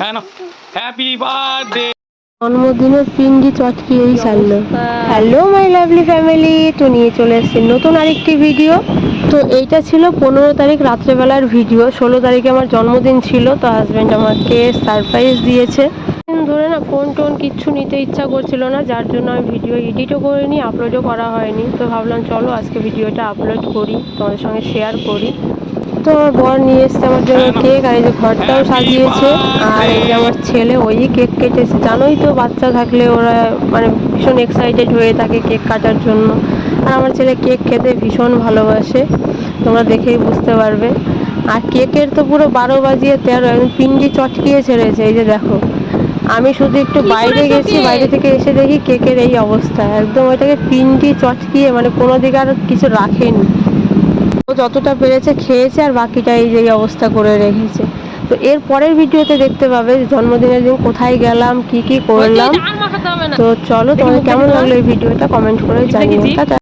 হ্যাঁ happy birthday জন্মদিনের পিন্ডি চটকিয়েই ছাড়লো হ্যালো মাই লাভলি ফ্যামিলি তো নিয়ে চলে এসেছি নতুন আরেকটি ভিডিও তো এইটা ছিল পনেরো তারিখ রাত্রেবেলার ভিডিও ষোলো তারিখে আমার জন্মদিন ছিল, তো হাজব্যান্ড আমাকে সারপ্রাইজ দিয়েছে। ধরে না ফোন টোন কিচ্ছু নিতে ইচ্ছা করছিল না, যার জন্য আমি ভিডিও এডিটও করিনি আপলোডও করা হয়নি। তো ভাবলাম, চলো আজকে ভিডিওটা আপলোড করি, তোমাদের সঙ্গে শেয়ার করি। তো আমার বর নিয়ে এসছে আমার জন্য কেক আর এই যে ঘরটাও সাজিয়েছে। আর এই যে আমার ছেলে ওই কেক কেটেছে। জানোই তো বাচ্চা থাকলে ওরা মানে ভীষণ এক্সাইটেড হয়ে থাকে কেক কাটার জন্য। আর আমার ছেলে কেক খেতে ভীষণ ভালোবাসে। তোমরা দেখেই বুঝতে পারবে। আর কেকের তো পুরো বারো বাজিয়ে তেরো একদম পিন্ডি চটকিয়ে ছেড়েছে এই যে দেখো। আমি শুধু একটু বাইরে গেছি বাইরে থেকে এসে দেখি কেকের এই অবস্থা। একদম ওইটাকে পিন্ডি চটকিয়ে মানে কোনো দিকে আর কিছু রাখেনি। ও যতটা পেরেছে খেয়েছে আর বাকিটা এই যে অবস্থা করে রেখেছে। তো এর পরের ভিডিওতে দেখতে পাবে জন্মদিনের দিন কোথায় গেলাম কি কি করলাম। তো চলো তোমাদের কেমন লাগল এই ভিডিওটা কমেন্ট করে জানিও। টাটা।